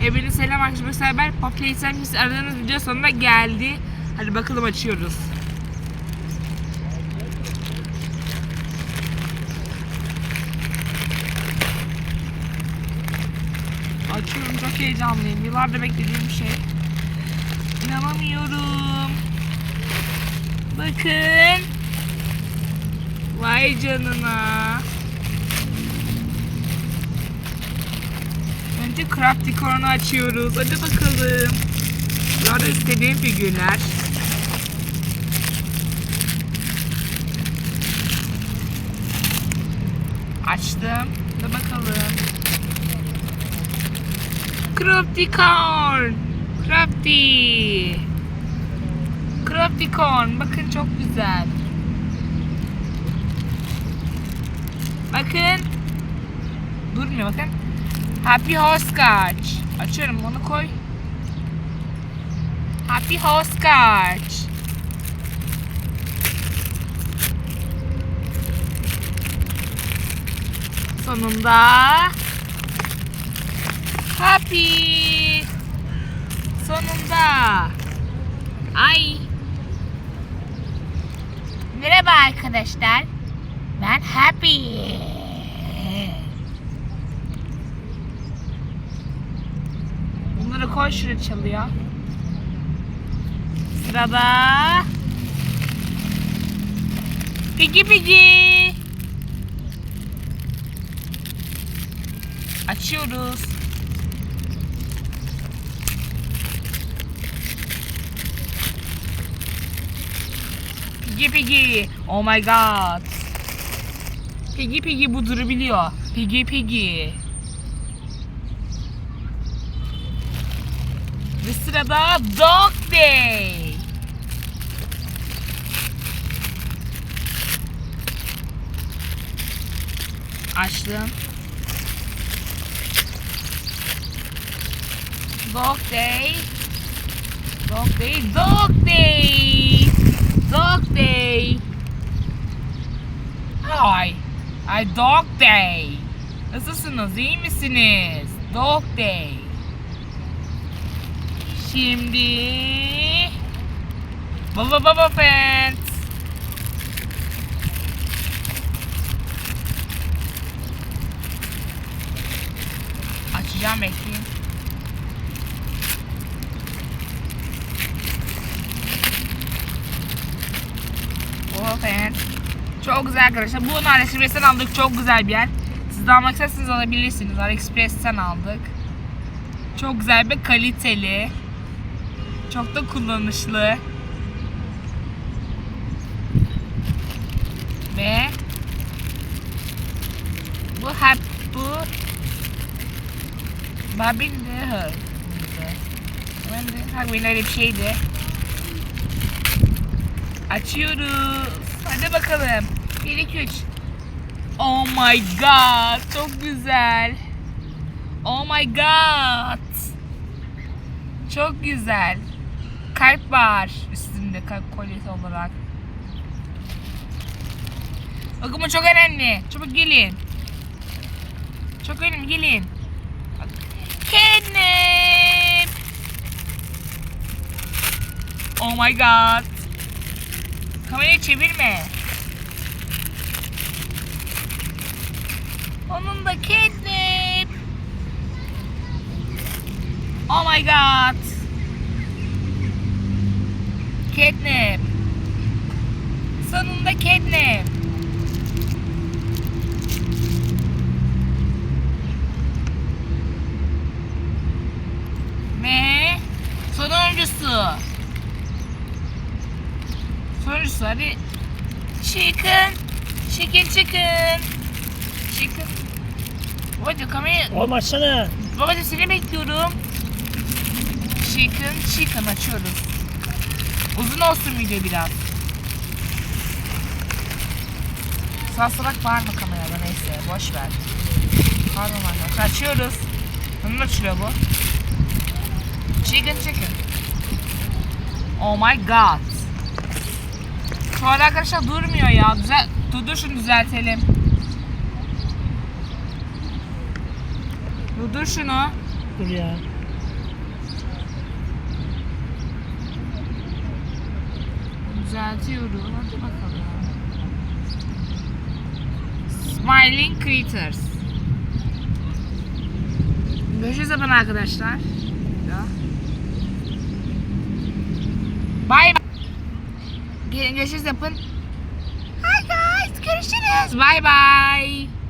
Hepinize selam arkadaşlar. Ben Popüler Service aradığınız video sonuna geldi. Hadi bakalım açıyoruz. Açıyorum çok heyecanlıyım. Yıllardır beklediğim bir şey. İnanamıyorum. Bakın. Vay canına. Önce Craft Decor'unu açıyoruz. Hadi bakalım. Bunlar istediğim figürler. Açtım. Hadi bakalım. Craft Decor. Crafty. Craft Decor. Bakın çok güzel. Bakın. Durmuyor bakın. Happy Hostage. Açıyorum onu koy. Happy Hostage. Sonunda. Happy. Sonunda. Ay. Merhaba arkadaşlar. Ben Happy. Şuraya çalıyor. Sırada Piggy Piggy. Açıyoruz. Piggy Piggy. Oh my god. Piggy Piggy bu durabiliyor. Piggy Piggy. Ve sırada Dog Day. Açtım. Dog Day. Dog Day. Dog Day. Dog Day. Hi. Ay Dog Day. Nasılsınız? İyi misiniz? Dog Day. Şimdi Baba Baba Fans Açacağım bekleyin. Baba Fans Çok güzel arkadaşlar. Bunu AliExpress'ten aldık. Çok güzel bir yer. Siz de almak isterseniz alabilirsiniz. AliExpress'ten aldık. Çok güzel ve kaliteli. Çok da kullanışlı. Ve bu hep bu Babin de hı. Ben de Harbin öyle bir şeydi. Açıyoruz. Hadi bakalım. 1 2 3. Oh my god. Çok güzel. Oh my god. Çok güzel. Kalp var üstünde kalp kolyesi olarak. Bakın bu çok önemli. Çabuk gelin. Çok önemli gelin. Kendim. Oh my god. Kamerayı çevirme. Onun da kendim. Oh my god. Catnip. Sonunda catnip. Ve sonuncusu. Sonuncusu hadi. Chicken. Chicken chicken. Chicken. Babacım kamerayı... Oğlum açsana. Babacım seni bekliyorum. Chicken chicken açıyoruz. Uzun olsun video biraz. Sağ salak var mı kamerada neyse boş ver. Pardon arkadaşlar açıyoruz. Nasıl açılıyor bu? Chicken chicken. Oh my god. An arkadaşlar durmuyor ya. Düzel dur dur şunu düzeltelim. Durdur şunu. Dur ya. Düzeltiyorum. Hadi bakalım. Smiling Creatures. Görüşürüz yapın arkadaşlar. Ya. Bye bye. Görüşürüz yapın. Hi guys. Görüşürüz. Bye bye.